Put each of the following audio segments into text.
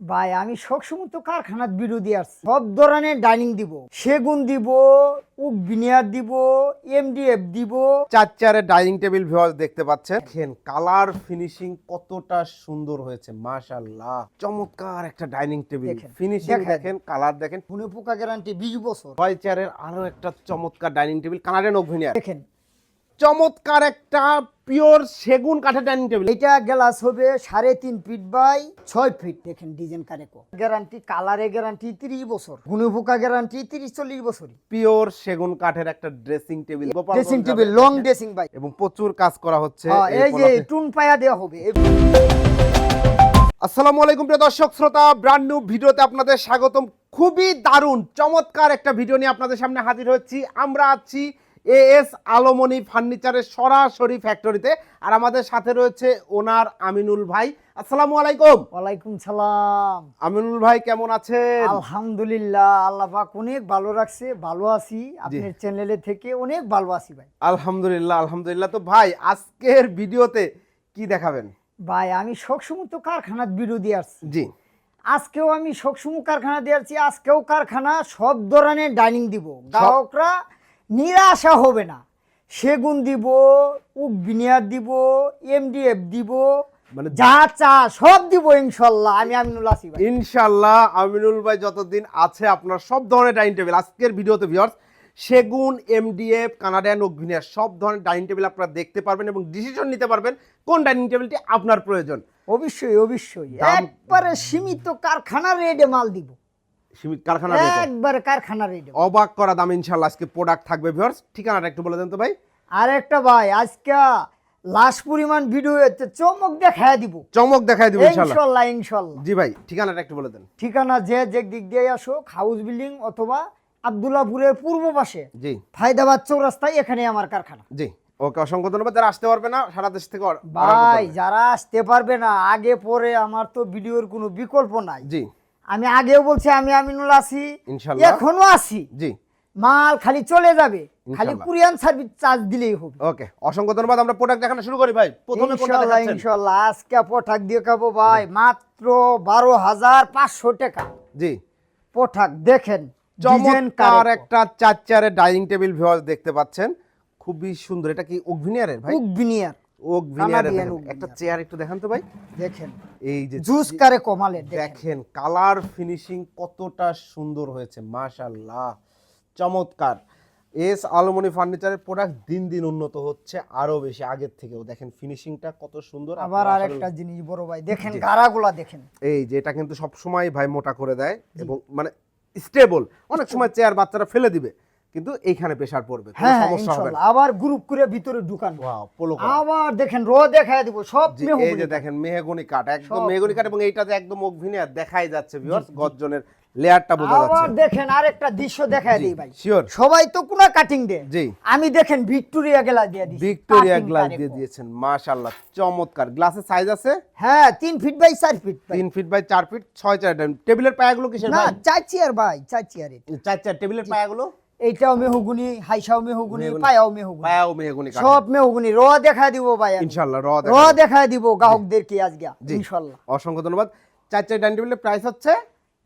ভাই আমি সবসময় তো কারখানার বিরোধী আসছি সব ধরনের ডাইনিং দিব সেগুন দিব উক বিনিয়ার দিব এমডিএফ দিব। চার চেয়ারের ডাইনিং টেবিল ভিউয়ার্স দেখতে পাচ্ছেন। দেখেন কালার ফিনিশিং কতটা সুন্দর হয়েছে মাশাআল্লাহ। চমৎকার একটা ডাইনিং টেবিল ফিনিশিং দেখেন। কালার দেখেন ফুনে পোকা গ্যারান্টি বিশ বছর। ছয় চেয়ারের আরও একটা চমৎকার ডাইনিং টেবিল কানাডেন ওভেনিয়ার দেখেন। চমৎকার একটা পিওর সেগুন কাঠের ডাইনিং টেবিল। এটা গ্লাস হবে সাড়ে তিন ফিট বাই ছয় ফিট দেখেন ডিজাইন কারেকো গ্যারান্টি কালারে গ্যারান্টি তিরিশ বছর। গুনে পোকা গ্যারান্টি তিরিশ চল্লিশ বছর পিওর সেগুন কাঠের একটা dressing table dressing table long dressing by এবং প্রচুর কাজ করা হচ্ছে এই যে। টুন পায়া দেওয়া হবে। আসসালামু আলাইকুম প্রিয় দর্শক শ্রোতা ব্র্যান্ড নিউ ভিডিওতে আপনাদের স্বাগতম। খুবই দারুণ চমৎকার একটা ভিডিও নিয়ে আপনাদের সামনে হাজির হচ্ছি। আমরা আছি এএস আলোমনি ফার্নিচারের সরাসরি ফ্যাক্টরিতে। আর আমাদের সাথে রয়েছে ওনার আমিনুল ভাই। আসসালামু আলাইকুম। ওয়ালাইকুম সালাম। আমিনুল ভাই কেমন আছেন? আলহামদুলিল্লাহ আল্লাহ পাক অনেক ভালো রাখছে ভালো আছি। আপনার চ্যানেলে থেকে অনেক ভালো আছি ভাই। আলহামদুলিল্লাহ আলহামদুলিল্লাহ। তো ভাই আজকের ভিডিওতে কি দেখাবেন? ভাই আমি সবসময় তো কারখানার বিরোধী আসছি। জি। আজকেও আমি সবসময় কারখানা দিয়ে আসছি আজকেও কারখানা সব ধরনের ডাইনিং দিব। গ্রাহকরা নিরাশা হবে না। সেগুন দিব উক বিনিয়ার দিব এমডিএফ দিব মানে যা চা সব দিব ইনশাল্লাহ আমি আমিনুল আসি ভাই। ইনশাল্লাহ আমিনুল ভাই যতদিন আছে আপনার সব ধরনের ডাইনিং টেবিল আজকের ভিডিওতে ভিউয়ার্স সেগুন এমডিএফ কানাডিয়ান অগ্নিয়ার সব ধরনের ডাইনিং টেবিল আপনারা দেখতে পারবেন এবং ডিসিশন নিতে পারবেন কোন ডাইনিং টেবিলটি আপনার প্রয়োজন। অবশ্যই অবশ্যই। একবারে সীমিত কারখানা রেডে মাল দিব। সীমিত কারখানা একবারে কারখানা অবাক করা দাম আজকে প্রোডাক্ট থাকবে ভিউয়ার্স ঠিকানাটা একটু বলে দেন তো ভাই। আর একটা ভাই আজকে লাশ পরিমাণ ভিডিও চমক দেখায় দিব। চমক ইনশাল্লাহ ইনশাল্লাহ ইনশাল্লাহ জি ভাই ঠিকানাটা একটু বলে দেন। ঠিকানা যে যে দিক দিয়ে আসো হাউস বিল্ডিং অথবা আবদুল্লাপুরের পূর্ব পাশে জি। ফায়দাবাদ চৌরাস্তায় এখানে আমার কারখানা। জি ওকে অসংখ্য ধন্যবাদ। যারা আসতে পারবে না সারা দেশ থেকে ভাই যারা আসতে পারবে না আগে পরে আমার তো ভিডিওর কোনো বিকল্প নাই। জি। আমি আগেও বলছি আমি আমিনুল আছি এখনও আছি জি। মাল খালি চলে যাবে। খালি। কুরিয়ান সার্ভিস চার্জ দিলেই হবে। ওকে অসংখ্য ধন্যবাদ। আমরা প্রোডাক্ট দেখানো শুরু করি ভাই। প্রথমে কোনটা ইনশাল্লাহ ইনশাল্লাহ। আজকে পোঠাক দিয়ে খাব ভাই মাত্র বারো হাজার পাঁচশো টাকা। জি। পোঠাক দেখেন চমৎকার একটা। চার চেয়ারের ডাইনিং টেবিল ভিউয়ার্স দেখতে পাচ্ছেন। খুবই সুন্দর। এটা কি ওকভিনিয়ারের ভাই? উক দেখেন। oak একটা চেয়ার একটু দেখান তো ভাই। দেখেন এই যে জুস কারে কমালের দেখেন। কালার ফিনিশিং কতটা সুন্দর হয়েছে মাশাআল্লাহ চমৎকার। এস আলুমনি ফার্নিচারের প্রোডাক্ট দিন দিন উন্নত হচ্ছে আরও বেশি আগের থেকেও। দেখেন ফিনিশিংটা কত সুন্দর আবার আরেকটা জিনিস বড় ভাই দেখেন গাড়াগুলা দেখেন। এই যে এটা কিন্তু সব সময় ভাই মোটা করে দেয় এবং মানে স্টেবল অনেক সময় চেয়ার বাচ্চারা ফেলে দিবে। কিন্তু এইখানে প্রেসার পড়বে হ্যাঁ হ্যাঁ, সমস্যা হবে আবার গ্রুপ করে ভিতরে ঢুকান। ওয়াও পোলো আবার দেখেন রো দেখায় দিব সব এই যে দেখেন মেহগনি কাঠ একদম মেহগনি কাঠ এবং এইটাতে একদম অগ্নিয়ার দেখাই যাচ্ছে ভিউয়ার্স গর্জনের লেয়ারটা বোঝা আবার দেখেন আরেকটা দৃশ্য দেখায় দিই ভাই। শিওর সবাই তো কোনা কাটিং দে জি। আমি দেখেন ভিক্টোরিয়া গ্লাস দিয়ে দিছি ভিক্টোরিয়া গ্লাস দিয়ে দিয়েছেন মাশাআল্লাহ চমৎকার। গ্লাসের সাইজ আছে? হ্যাঁ তিন ফিট বাই চার ফিট ভাই। তিন ফিট বাই চার ফিট ছয় চার টেবিলের পায়াগুলো কিসের না ভাই? চার চেয়ার ভাই চার চেয়ার চার চার টেবিলের পায়াগুলো? এইটাও মেহগুনি হাইসাও মেহগুনি পায়াও মেহগুনি। পায়াও মেহগনি সব মেহগুনি র দেখায় দিব ভাই ইনশাআল্লাহ র র দেখা দিব গ্রাহকদেরকে আজকে জি। ইনশাল্লাহ অসংখ্য ধন্যবাদ। চার চার ডাইনিং টেবিলের প্রাইস হচ্ছে?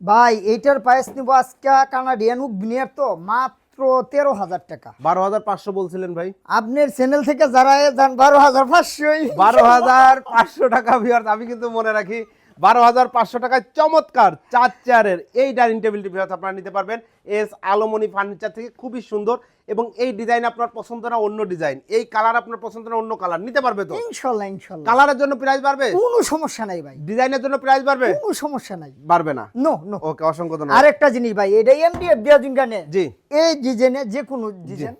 ভাই এইটার প্রাইস নিব আজকে কানাডিয়ান উক বিনিয়ার তো মাত্র তেরো হাজার টাকা। বারো হাজার পাঁচশো বলছিলেন ভাই। আপনার চ্যানেল থেকে যারা যান বারো হাজার পাঁচশোই। বারো হাজার পাঁচশো টাকা ভিউয়ার্স আমি কিন্তু মনে রাখি বারো হাজার পাঁচশো টাকায় চমৎকার চার চেয়ারের এই ডাইনিং টেবিলটি ভিউয়ার্স আপনারা নিতে পারবেন। এস আলোমনি ফার্নিচার থেকে খুবই সুন্দর এবং এই ডিজাইন আপনার পছন্দ না অন্য ডিজাইন। এই কালার আপনার পছন্দ না অন্য কালার। নিতে পারবে তো? ইনশাল্লাহ ইনশাল্লাহ। কালারের জন্য প্রাইস বাড়বে? কোনো সমস্যা নাই ভাই। ডিজাইনের জন্য প্রাইস বাড়বে? কোনো সমস্যা নাই। বাড়বে না? নো নো ওকে অসংখ্য ধন্যবাদ। আরেকটা জিনিস ভাই এটা এমডিএফ জিনিস জি। এই ডিজাইনে যে কোনো ডিজাইন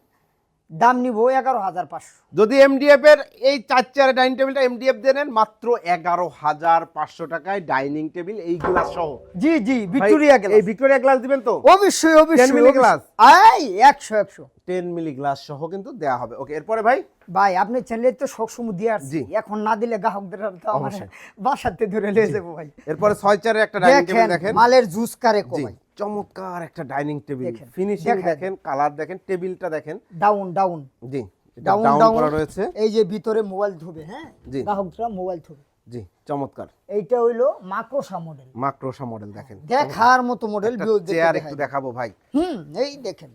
দাম নিব এগারো হাজার পাঁচশো। যদি এমডিএফ এর এই চার চেয়ারের ডাইনিং টেবিলটা এমডিএফ দিয়ে নেন মাত্র এগারো হাজার পাঁচশো টাকায় ডাইনিং টেবিল এই গ্লাস সহ। জি জি ভিক্টোরিয়া এই গ্লাস ভিক্টোরিয়া গ্লাস দিবেন তো? অবশ্যই অবশ্যই মিলি glass? এই একশো একশো। টেন মিলি গ্লাস সহ কিন্তু দেয়া হবে। ওকে এরপরে ভাই? ভাই আপনি চ্যানেলে তো সবসময় দিয়ে আসছি। এখন না দিলে গ্রাহকদের তো আমার বাসাতে ধরে নিয়ে যাব ভাই। এরপরে ছয় চেয়ারের একটা ডাইনিং টেবিল দেখেন। মালের জুস কারে ভাই চমৎকার একটা ডাইনিং টেবিল। ফিনিশিং দেখেন। কালার দেখেন টেবিলটা দেখেন। ডাউন ডাউন জি ডাউন ডাউন করা রয়েছে। এই যে ভিতরে মোবাইল ধুবে হ্যাঁ। গ্রাহকরা মোবাইল ধুবে। জি চমৎকার। এইটা হইল মাকড়সা মডেল মাক্রোসা মডেল দেখেন। দেখার মতো মডেল চেয়ার একটু দেখাবো ভাই। হুম এই দেখেন।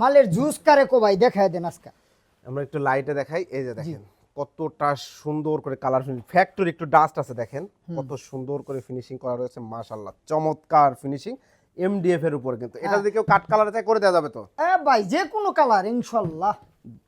মালের জুস কারে কো ভাই? দেখায় দেন আজকে। আমরা একটু লাইটে দেখাই এই যে দেখেন কতটা সুন্দর করে কালার ফিনিশিং ফ্যাক্টরি একটু ডাস্ট আছে দেখেন। কত সুন্দর করে ফিনিশিং করা রয়েছে মাশাআল্লাহ চমৎকার ফিনিশিং এমডিএফ এর উপরে কিন্তু। এটা যদি কেউ কাট কালার চাই করে দেওয়া যাবে তো। এ ভাই যে কোনো কালার ইনশাল্লাহ।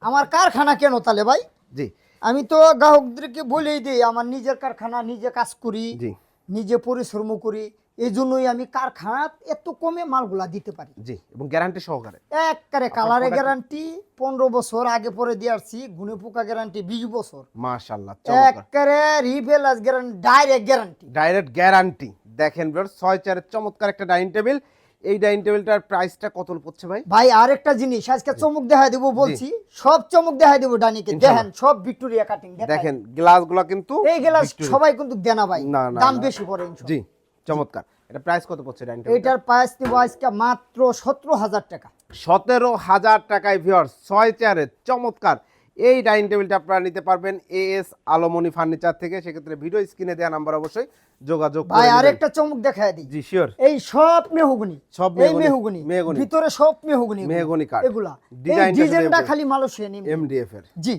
আমার কারখানা কেন তাহলে ভাই? জি। আমি তো গ্রাহকদেরকে বলেই দিই আমার নিজের কারখানা নিজে কাজ করি জি। নিজে পরিশ্রম করি এই জন্যই আমি কারখানাত এত কমে মালগুলা দিতে পারি। জি এবং গ্যারান্টি সহকারে। একবারে কালারে গ্যারান্টি পনেরো বছর আগে পরে দিয়ে আসছি গুনে পোকা গ্যারান্টি বিশ বছর। মাশাআল্লাহ চমৎকার। একবারে রিভেলাস guarantee direct guarantee direct guarantee দেখেন ব্রার ছয় চারের চমৎকার একটা ডাইনিং টেবিল এই ডাইনিং টেবিলটার প্রাইসটা কত পড়ছে ভাই? ভাই আরেকটা জিনিস আজকে চমক দেখা দিব বলছি। সব চমক দেখা দিব ডানিকে। দেখেন সব ভিক্টোরিয়া কাটিং দেখেন গ্লাসগুলো কিন্তু এই গ্লাস সবাই কিন্তু দেনা ভাই। দাম বেশি পড়ে। জি চমৎকার। এটা প্রাইস কত পড়ছে ডাইনিং টেবিল এইটার প্রাইস দিব আজকে মাত্র সতেরো হাজার টাকা। সতেরো হাজার টাকায় ভিওর ছয় চেয়ারের চমৎকার। এই ডাইনিং টেবিলটা আপনারা নিতে পারবেন এএস আলোমনি ফার্নিচার থেকে। সেক্ষেত্রে ভিডিও স্ক্রিনে দেওয়া নাম্বার অবশ্যই যোগাযোগ ভাই আরেকটা চমক দেখায় দিই। জি শিওর এই সব মেহগুনি সব মেহগনি, মেহগুনি। ভিতরে সব মেহগুনি মেহগনি কাঠ। এগুলা। ডিজাইনটা। খালি মালয়েশিয়া নিন এমডিএফ এর। জি।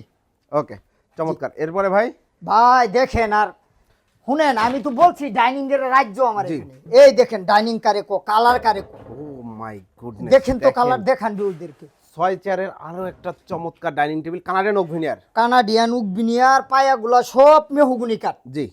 ওকে চমৎকার। এরপরে ভাই? ভাই দেখেন আর শুনেন আমি তো বলছি ডাইনিং এর রাজ্য আমার এখানে। এই দেখেন ডাইনিং কারে কো কালার কারে কো। ও মাই গুডনেস দেখেন তো কালার দেখান বিউদেরকে ছয় চেয়ারের আরও একটা চমৎকার ডাইনিং টেবিল কানাডিয়ান ওভেনিয়ার কানাডিয়ান উকভিনিয়ার পায়াগুলা সব মেহগুনি কাঠ। জি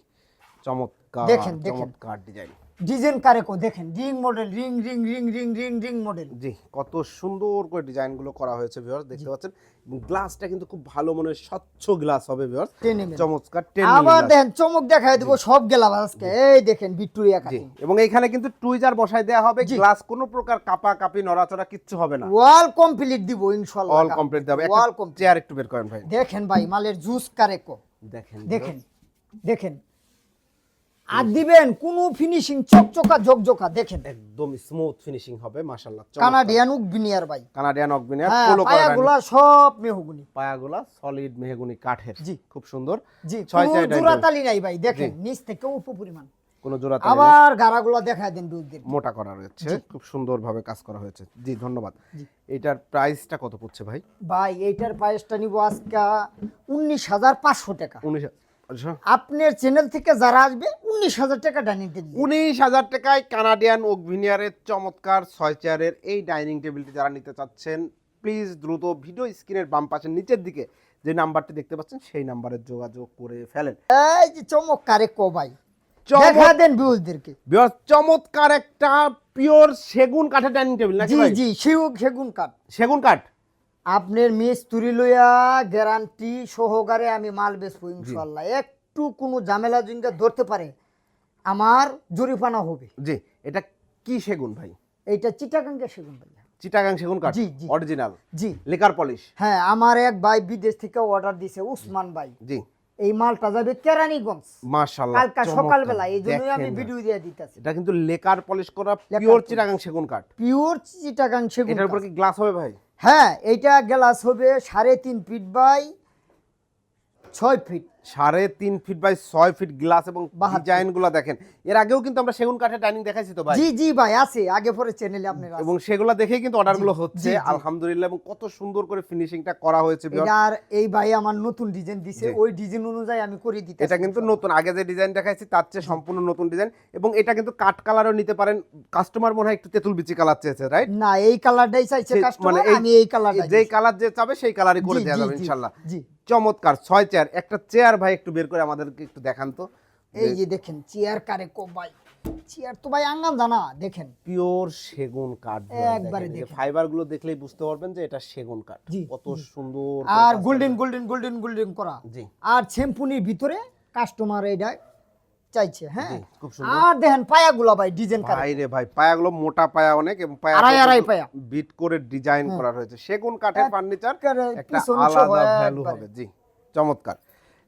চমৎকার দেখেন, দেখেন। চমৎকার ডিজাইন ডিজাইন কারে কো? দেখেন ring model ring ring ring ring ring ring model. জি কত সুন্দর করে ডিজাইনগুলো করা হয়েছে ভিউয়ার্স দেখতে পাচ্ছেন? এবং গ্লাসটা কিন্তু খুব ভালো মনে হয় স্বচ্ছ গ্লাস হবে ভিউয়ার্স 10 চমৎকার 10 আবার দেখেন চমক দেখায় দিব সব গেলাম আজকে। এই দেখেন ভিক্টোরিয়া কাটিং এবং এইখানে কিন্তু টুইজার বসাই দেওয়া হবে গ্লাস কোনো প্রকার কাপা কাপি নড়াচড়া কিচ্ছু হবে না। ওয়াল কমপ্লিট দিব ইনশাআল্লাহ অল কমপ্লিট দেবে ওয়াল একটা চেয়ার একটু বের করেন ভাই। দেখেন ভাই মালের জুস কারে কো? দেখেন দেখেন দেখেন। আর দিবেন কোন ফিনিশিং চকচকা ঝকঝকা দেখেন। একদম স্মুথ ফিনিশিং হবে মাশাআল্লাহ কানাডিয়ান উকবিনিয়ার ভাই। কানাডিয়ান অগবিনিয়ার হ্যাঁ পোলো পায়াগুলা সব মেহগুনি। পায়াগুলা সলিড মেহগুনি কাঠের। জি। খুব সুন্দর। জি ছয় কোনো জোড়াতালি নাই ভাই দেখেন নিচ থেকে উপ পরিমাণ। কোনো জোড়া তালি নেই। আবার গাড়াগুলা দেখায় দেন দুধদের মোটা করা রয়েছে খুব সুন্দর ভাবে কাজ করা হয়েছে। জি ধন্যবাদ। এটার প্রাইসটা কত পড়ছে ভাই? ভাই এইটার প্রাইসটা নিব আজকে উনিশ হাজার পাঁচশো টাকা। উনিশ আচ্ছা আপনার চ্যানেল থেকে যারা আসবে উনিশ হাজার টাকা ডাইনিং টেবিল উনিশ হাজার টাকায় কানাডিয়ান ওকভিনিয়ারের চমৎকার ছয় চেয়ারের এই ডাইনিং টেবিলটি যারা নিতে চাচ্ছেন প্লিজ দ্রুত ভিডিও স্ক্রিনের বাম পাশের নিচের দিকে যে নাম্বারটি দেখতে পাচ্ছেন সেই নাম্বারে যোগাযোগ করে ফেলেন। এই যে চমৎকারে কো ভাই। চমৎ- দেখা দেন বিউজদেরকে বিরাট চমৎকার একটা পিওর সেগুন কাঠের ডাইনিং টেবিল নাকি জি ভাই? জি সেগুন কাঠ। সেগুন কাঠ? আপনার মিস্ত্রি লইয়া গ্যারান্টি সহকারে আমি মাল বেচবো ইনশাল্লাহ একটু কোনো ঝামেলা যদি ধরতে পারে আমার জরিফানা হবে। জি এটা কি সেগুন ভাই? এইটা চিটাগাঙ্গা সেগুন ভাই চিটাগাং সেগুন কাঠ? জি, জি। অরিজিনাল জি। লেকার পলিশ হ্যাঁ আমার এক ভাই বিদেশ থেকে অর্ডার দিছে উসমান ভাই। জি। এই মালটা যাবে কেরানীগঞ্জ। মাশাআল্লাহ কালকা। সকালবেলা এই জন্যই আমি ভিডিও দিয়ে দিতেছি। এটা কিন্তু লেকার পলিশ করা পিওর চিটাগাং সেগুন কাঠ। পিওর চিটাগাং সেগুন এটার উপর কি গ্লাস হবে ভাই? হ্যাঁ এইটা গ্লাস হবে সাড়ে তিন ফিট বাই ছয় ফিট সাড়ে তিন ফিট বাই ছয় ফিট গ্লাস এবং। ডিজাইনগুলা দেখেন। এর আগেও কিন্তু আমরা সেগুন কাঠের ডাইনিং দেখাইছি তো ভাই? জি জি ভাই আছে। আগে পরে চ্যানেলে আপনার আছে। এবং সেগুলা দেখেই কিন্তু অর্ডারগুলো হচ্ছে। আলহামদুলিল্লাহ এবং কত সুন্দর করে ফিনিশিংটা করা হয়েছে। আর এই ভাই আমার নতুন ডিজাইন দিছে ওই ডিজাইন অনুযায়ী আমি করে দিতে এটা কিন্তু নতুন আগে যে ডিজাইন দেখাইছি তার চেয়ে সম্পূর্ণ নতুন ডিজাইন এবং এটা কিন্তু কাঠ কালারও নিতে পারেন। কাস্টমার মনে হয় একটু তেঁতুল বিচি কালার চেয়েছে রাইট না এই কালারটাই চাইছে কাস্টমার আমি এই কালারটাই যেই কালার যে চাবে সেই কালারই করে দেওয়া যাবে ইনশাআল্লাহ জি। চমৎকার ছয় চেয়ার একটা চেয়ার ভাই একটু বের করে আমাদেরকে একটু দেখান তো। এই যে দেখেন চেয়ার কারে কো ভাই। চেয়ার তো ভাই আঙ্গাম জানা দেখেন। পিওর সেগুন কাঠ একবারে ফাইবারগুলো দেখলেই বুঝতে পারবেন যে এটা সেগুন কাঠ। কত সুন্দর আর গোল্ডেন গোল্ডেন গোল্ডেন গোল্ডেন করা। জি। আর শ্যাম্পুনির ভিতরে কাস্টমার এটা চাইছে হ্যাঁ? খুব সুন্দর। আর দেখেন পায়াগুলা ভাই ডিজাইন কারে। ভাই রে ভাই পায়াগুলো মোটা পায়া অনেক এবং পায়া আড়াই আড়াই পায়া। বিট করে ডিজাইন করা হয়েছে সেগুন কাঠের ফার্নিচার একটা আলাদা ভ্যালু হবে। জি চমৎকার।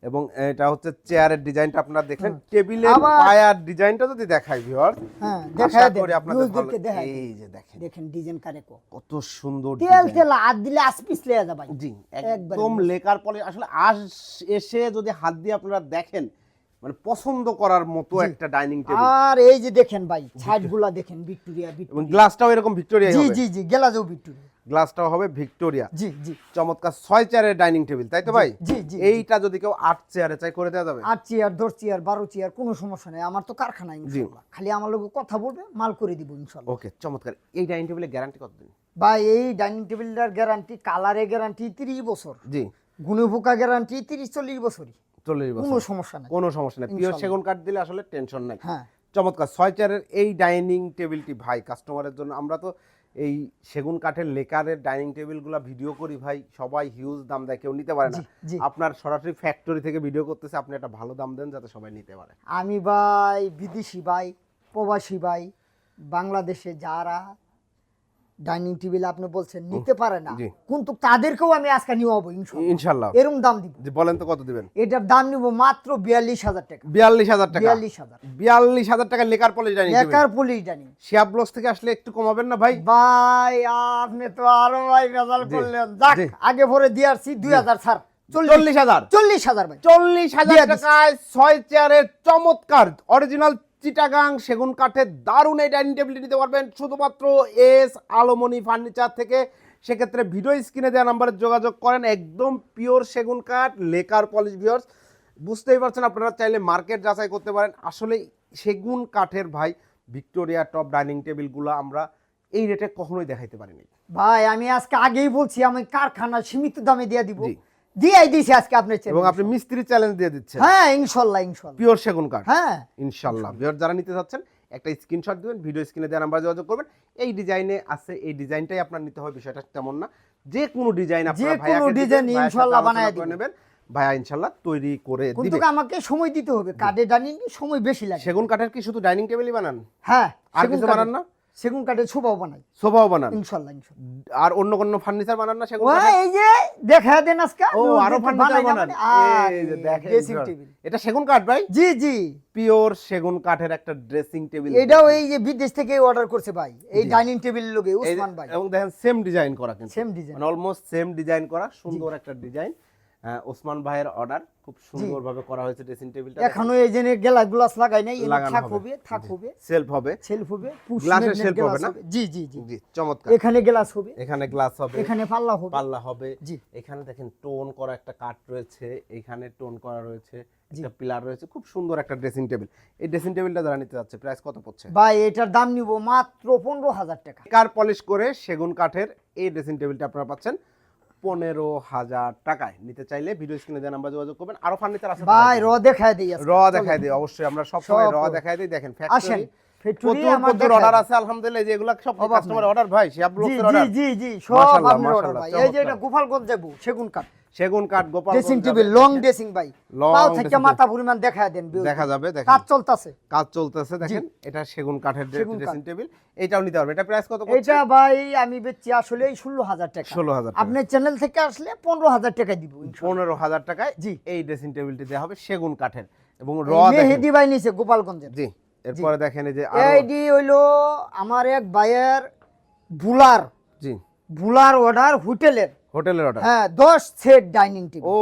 এবং এটা হচ্ছে চেয়ারের ডিজাইনটা আপনারা দেখলেন টেবিলের পায়ার ডিজাইনটা যদি দেখাই ভিউয়ার হ্যাঁ দেন করি আপনাদের ভালো। এই যে দেখেন। দেখেন ডিজাইন কারে কত সুন্দর তেল তেল হাত দিলে আসপিস লেয়া যা ভাই। জি একদম লেকার পলি আসলে আজ এসে যদি হাত দিয়ে আপনারা দেখেন মানে পছন্দ করার মতো একটা ডাইনিং টেবিল। আর এই যে দেখেন ভাই সাইডগুলা দেখেন ভিক্টোরিয়া ভিক্টোরিয়া। গ্লাসটাও এরকম ভিক্টোরিয়া জি জি জি গেলাজও ভিক্টোরিয়া। গ্লাসটাও হবে ভিক্টোরিয়া। জি জি। চমৎকার ছয় চেয়ারের ডাইনিং টেবিল তাই তো ভাই? জি জি এইটা যদি কেউ আট চেয়ারে চাই করে দেওয়া যাবে? আট চেয়ার দশ চেয়ার বারো চেয়ার কোনো সমস্যা নেই। আমার তো কারখানা ইনশাল্লাহ খালি আমার লোক কথা বলবে মাল করে দিব ইনশাল্লাহ ওকে চমৎকার। এই ডাইনিং টেবিলের গ্যারান্টি কতদিন? ভাই এই ডাইনিং টেবিলটার গ্যারান্টি কালারে গ্যারান্টি তিরিশ বছর। জি। গুণে পোকা গ্যারান্টি তিরিশ চল্লিশ বছরই। চল্লিশ বছর। কোনো সমস্যা নেই। কোনো সমস্যা নেই। পিওর সেগুন কাঠ দিলে আসলে টেনশন নাই। হ্যাঁ। চমৎকার। ছয় চেয়ারের এই ডাইনিং টেবিলটি ভাই কাস্টমারের জন্য আমরা তো এই সেগুন কাঠের লেকারের ডাইনিং টেবিলগুলো ভিডিও করি ভাই সবাই হিউজ দাম দেয় কেউ নিতে পারে না। আপনার সরাসরি ফ্যাক্টরি থেকে ভিডিও করতেছে আপনি একটা ভালো দাম দেন যাতে সবাই নিতে পারে আমি ভাই বিদেশি ভাই প্রবাসী ভাই বাংলাদেশে যারা ডাইনিং টেবিল আপনি বলছেন নিতে পারে না। কিন্তু তাদেরকেও আমি আজকে নিয়ে হব ইনশাল্লাহ। এরকম দাম দিব। বলেন তো কত দিবেন? এটার দাম নিব মাত্র বিয়াল্লিশ হাজার টাকা। বিয়াল্লিশ হাজার টাকা। বিয়াল্লিশ হাজার। বিয়াল্লিশ হাজার টাকা লেকার পলিশ ডাইনিং টেবিল। বেকার পুলিশ ডাইনিং। শিয়াব ব্লগস থেকে আসলে একটু কমাবেন না ভাই? ভাই আপনি তো আরও ভাই বেজাল জি, করলেন। যাক আগে ভরে দিয়ে আসছি দুই হাজার ছাড়। চল্লিশ হাজার। চল্লিশ হাজার ভাই। চল্লিশ হাজার। টাকায় ছয় চেয়ারের চমৎকার অরিজিনাল চিটাগাং সেগুন কাঠের দারুণ এই ডাইনিং টেবিলটি নিতে পারবেন। শুধুমাত্র এস আলোমনি ফার্নিচার থেকে। সেক্ষেত্রে ভিডিও স্ক্রিনে দেওয়া নাম্বারে যোগাযোগ করেন। একদম পিওর সেগুন কাঠ লেকার পলিশ ভিওর্স বুঝতেই পারছেন আপনারা চাইলে মার্কেট যাচাই করতে পারেন। আসলে সেগুন কাঠের ভাই ভিক্টোরিয়া টপ ডাইনিং টেবিলগুলো আমরা এই রেটে কখনোই দেখাইতে পারিনি। ভাই আমি আজকে আগেই বলছি আমি কারখানা সীমিত দামে দিয়ে দিব। দিয়েই আজকে আপনার এবং আপনি মিস্ত্রি চ্যালেঞ্জ দিয়ে দিচ্ছেন। হ্যাঁ ইনশাল্লাহ ইনশাল্লাহ। পিওর সেগুন কাঠ। হ্যাঁ। ইনশাল্লাহ। বিয়ার যারা নিতে চাচ্ছেন একটা স্ক্রিনশট দিবেন ভিডিও স্ক্রিনে দেওয়া নাম্বার যোগাযোগ করবেন। এই ডিজাইনে আছে এই ডিজাইনটাই আপনার নিতে হবে বিষয়টা তেমন না। যে কোনো ডিজাইন আপনারা দিবেন, ডিজাইন ইনশাল্লাহ বানায় দিবেন। নেবেন। ভাইয়া ইনশাল্লাহ তৈরি করে কিন্তু দিবে। আমাকে সময় দিতে হবে। কাঠে ডাইনিং সময় বেশি লাগে। সেগুন কাঠের কি শুধু ডাইনিং টেবিলই বানান? হ্যাঁ আর কিছু বানান না? সেগুন কাঠের ছোপাও বানাই। সোফাও বানান? ইনশাল্লাহ ইনশাল্লাহ। আর অন্য কোনো ফার্নিচার বানান না সেগুন কাঠের? এই যে দেখা দেন আজকে ও আরও ফার্নিচার বানান। মানে, এই যে দেখেন এটা সেগুন কাঠ ভাই? জি জি। পিওর সেগুন কাঠের একটা ড্রেসিং টেবিল এটাও এই যে বিদেশ থেকে অর্ডার করছে ভাই। এই ডাইনিং টেবিল লোকে উসমান ভাই। এবং দেখেন সেম ডিজাইন করা কিন্তু। সেম ডিজাইন মানে অলমোস্ট সেম ডিজাইন করা সুন্দর একটা ডিজাইন ওসমান ভাইয়ের অর্ডার খুব সুন্দরভাবে করা হয়েছে ড্রেসিং টেবিলটা এখনও এই যে গ্লাস গ্লাস লাগাই নাই থাক হবে। থাক হবে। সেলফ হবে। সেলফ হবে magnet shelf হবে না? জি জি জি। চমৎকার। এখানে গ্লাস হবে। এখানে গ্লাস হবে। এখানে পাল্লা হবে। পাল্লা হবে। জি। এখানে দেখেন টোন করা একটা কাঠ রয়েছে। এখানে টোন করা রয়েছে। একটা পিলার রয়েছে। খুব সুন্দর একটা ড্রেসিং টেবিল এই ড্রেসিং টেবিলটা যারা নিতে যাচ্ছে প্রাইস কত পড়ছে? ভাই এটার দাম নিব মাত্র পনেরো হাজার টাকা। কার পলিশ করে সেগুন কাঠের এই ড্রেসিং টেবিলটা আপনারা পাচ্ছেন। পনেরো হাজার টাকায়। নিতে চাইলে ভিডিও স্ক্রিনে দেওয়া নাম্বার যোগাযোগ করবেন আরও ফার্নিচার আছে। ভাই র দেখায় দিই র দেখায় দিই অবশ্যই। আমরা সব সময় র। দেখায় দিই। দেখেন ফ্যাক্টরি প্রচুর অর্ডার আছে আলহামদুলিল্লাহ। যেগুলো সব কাস্টমার অর্ডার ভাই শিয়াব জি জি জি জি সব আপনার ভাই। এই যে এটা গোপালগঞ্জ যাব সেগুন কাঠ। সেগুন কাঠ Gopal dressing table long dressing ভাই। পাও থেকে মাথা পরিমাণ দেখায় দেন দেখা যাবে দেখেন। কাজ চলতেছে। কাজ চলতেছে দেখেন এটা সেগুন কাঠের ড্রেসিং টেবিল এটাও নিতে পারবে। এটা প্রাইস কত পড়ছে? এটা ভাই আমি বেচছি আসলে ষোলো হাজার টাকা। 16,000 টাকা। আপনার চ্যানেল থেকে আসলে পনেরো হাজার টাকা দিব পনেরো হাজার টাকায় জি। এই ড্রেসিং টেবিলটি দেওয়া হবে সেগুন কাঠের এবং র মেহেদি ভাই নিছে গোপালগঞ্জের। জি এরপরে দেখেন এই যে এইটি হইল আমার এক ভাইয়ের বুলার। জি। বুলার অর্ডার হোটেলের। হোটেলের অর্ডার হ্যাঁ দশ সেট ডাইনিং টেবিল ও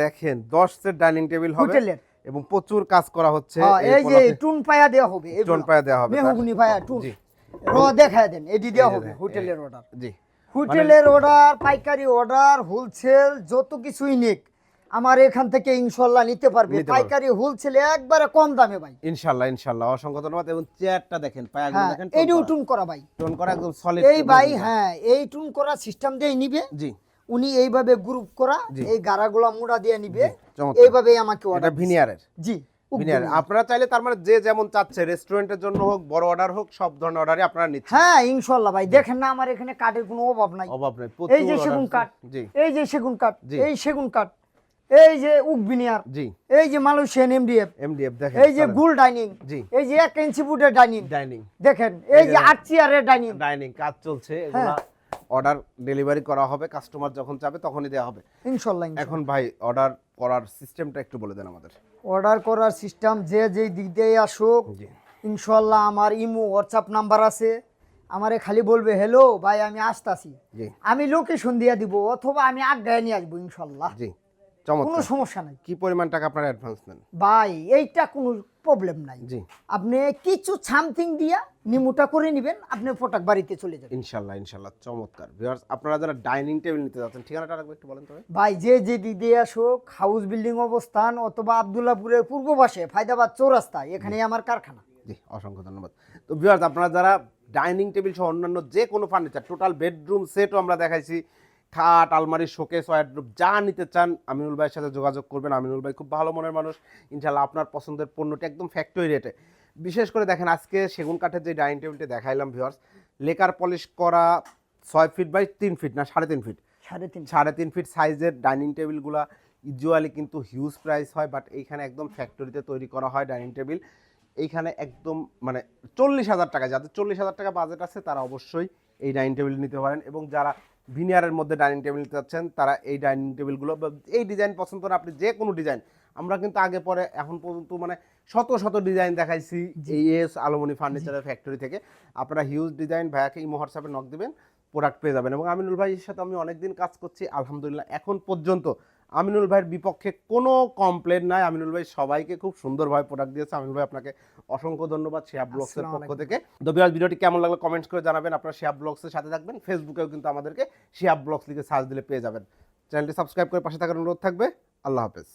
দেখেন দশ সেট ডাইনিং টেবিল হবে হোটেলের। এবং প্রচুর কাজ করা হচ্ছে হ্যাঁ, এই এই যে টুন পায়া হবে টুন পায়া হবে, মেহগুনি পায়া টুন। জি। র দেখায় দেন দেওয়া হবে হোটেলের অর্ডার জি। হোটেলের অর্ডার পাইকারি অর্ডার হোলসেল যত কিছুই নিক আমার এখান থেকে ইনশাল্লাহ নিতে পারবে। পাইকারি হোলসেলে একবারে কম দামে ভাই। ইনশাল্লাহ ইনশাল্লাহ অসংখ্য ধন্যবাদ। এবং চেয়ারটা দেখেন পায়াগুলো হ্যাঁ দেখেন এইটিও টুন করা ভাই। টুন করা একদম সলিড এই ভাই হ্যাঁ এই টুন করা সিস্টেম দিয়ে নিবে। জি। উনি এইভাবে গ্রুপ করা এই গাড়াগুলা মুড়া দিয়ে নিবে। এইভাবেই আমাকে অর্ডার ভিনিয়ারের জি ভিনিয়ার আপনারা চাইলে তার মানে যে যেমন চাচ্ছে রেস্টুরেন্টের জন্য হোক বড় অর্ডার হোক সব ধরনের অর্ডারই আপনারা নিচ্ছেন। হ্যাঁ ইনশাল্লাহ ভাই। দেখেন না আমার এখানে কাঠের কোনো অভাব নাই। অভাব নেই এই যে সেগুন কাঠ জি। এই যে সেগুন কাঠ এই সেগুন কাঠ এই যে উকবিনিয়ার জি। এই যে মালয়েশিয়ান এমডিএফ এমডিএফ দেখেন এই যে গুল ডাইনিং জি। এই যে এক ইঞ্চি ফুটের ডাইনিং ডাইনিং দেখেন এই যে আট চেয়ারের ডাইনিং ডাইনিং কাজ চলছে হ্যাঁ। এগুলা অর্ডার ডেলিভারি করা হবে কাস্টমার যখন চাবে তখনই দেওয়া হবে। ইনশাল্লাহ এখন ভাই অর্ডার করার সিস্টেমটা একটু বলে দেন আমাদের। অর্ডার করার সিস্টেম যে যেই দিক দিয়ে আসুক ইনশাল্লাহ আমার ইমো হোয়াটসঅ্যাপ নাম্বার আছে। আমারে খালি বলবে হ্যালো ভাই আমি আসতাছি। আমি লোকেশন দিয়ে দিব অথবা আমি আগ্রায় নিয়ে আসব ইনশাল্লাহ। জি। কোনো সমস্যা নাই। কি পরিমাণ টাকা আপনারা অ্যাডভান্স নেন? ভাই এইটা কোনো প্রবলেম নাই। জি। আপনি কিছু সামথিং দিয়া নিমুটা করে নেবেন আপনি প্রোডাক্ট বাড়িতে চলে যাবেন। ইনশাল্লাহ ইনশাল্লাহ চমৎকার। ভিউয়ার্স আপনারা যারা ডাইনিং টেবিল নিতে যাচ্ছেন ঠিকানাটা রাখবে একটু বলেন তবে ভাই। যে যে দিক দিয়ে আসুক হাউস বিল্ডিং অবস্থান অথবা আবদুল্লাপুরের পূর্ব পাশে ফায়দাবাদ চৌরাস্তায় এখানেই আমার কারখানা। জি অসংখ্য ধন্যবাদ। তো ভিউয়ার্স আপনারা যারা ডাইনিং টেবিল সহ অন্যান্য যে কোনো ফার্নিচার টোটাল বেডরুম সেটও আমরা দেখাইছি খাট আলমারি শোকেস ওয়ার্ডরোব যা নিতে চান আমিনুল ভাইয়ের সাথে যোগাযোগ করবেন। আমিনুল ভাই খুব ভালো মনের মানুষ। ইনশাল্লাহ আপনার পছন্দের পণ্যটি একদম ফ্যাক্টরি রেটে বিশেষ করে দেখেন আজকে সেগুন কাঠের যে ডাইনিং টেবিলটি দেখাইলাম ভিউয়ার্স লেকার পলিশ করা ছয় ফিট বাই তিন ফিট না সাড়ে তিন ফিট সাড়ে তিন সাড়ে তিন ফিট সাইজের ডাইনিং টেবিলগুলা ইউজুয়ালি কিন্তু হিউজ প্রাইস হয় বাট এইখানে একদম ফ্যাক্টরিতে তৈরি করা হয় ডাইনিং টেবিল এইখানে একদম মানে চল্লিশ হাজার টাকা যাদের চল্লিশ হাজার টাকা বাজেট আছে তারা অবশ্যই এই ডাইনিং টেবিল নিতে পারেন। এবং যারা ভিনিয়ারের মধ্যে ডাইনিং টেবিল নিতে চাচ্ছেন তারা এই ডাইনিং টেবিলগুলো বা এই ডিজাইন পছন্দ করেন আপনি যে কোনো ডিজাইন। আমরা কিন্তু আগে পরে এখন পর্যন্ত মানে শত শত ডিজাইন দেখাইছি এস আলমনি ফার্নিচারের ফ্যাক্টরি থেকে। আপনারা হিউজ ডিজাইন ভাইয়াকে ইমো হোয়াটসঅ্যাপে নক দেবেন প্রোডাক্ট পেয়ে যাবেন। এবং আমিনুল ভাইয়ের সাথে আমি অনেকদিন কাজ করছি আলহামদুলিল্লাহ এখন পর্যন্ত আমিনুল ভাইয়ের বিপক্ষে কোনো কমপ্লেন নাই। আমিনুল ভাই সবাইকে খুব সুন্দরভাবে প্রোডাক্ট দিয়েছে। আমিনুল ভাই আপনাকে অসংখ্য ধন্যবাদ শেয়ার ব্লগসের পক্ষ থেকে। তো বিরাজ ভিডিওটি কেমন লাগল কমেন্টস করে জানাবেন। আপনারা শেয়ার ব্লগসের সাথে থাকবেন। ফেসবুকেও কিন্তু আমাদেরকে শেয়ার ব্লগস লিখে সার্চ দিলে পেয়ে যাবেন। চ্যানেলটি সাবস্ক্রাইব করে পাশে থাকার অনুরোধ থাকবে। আল্লাহ হাফেজ।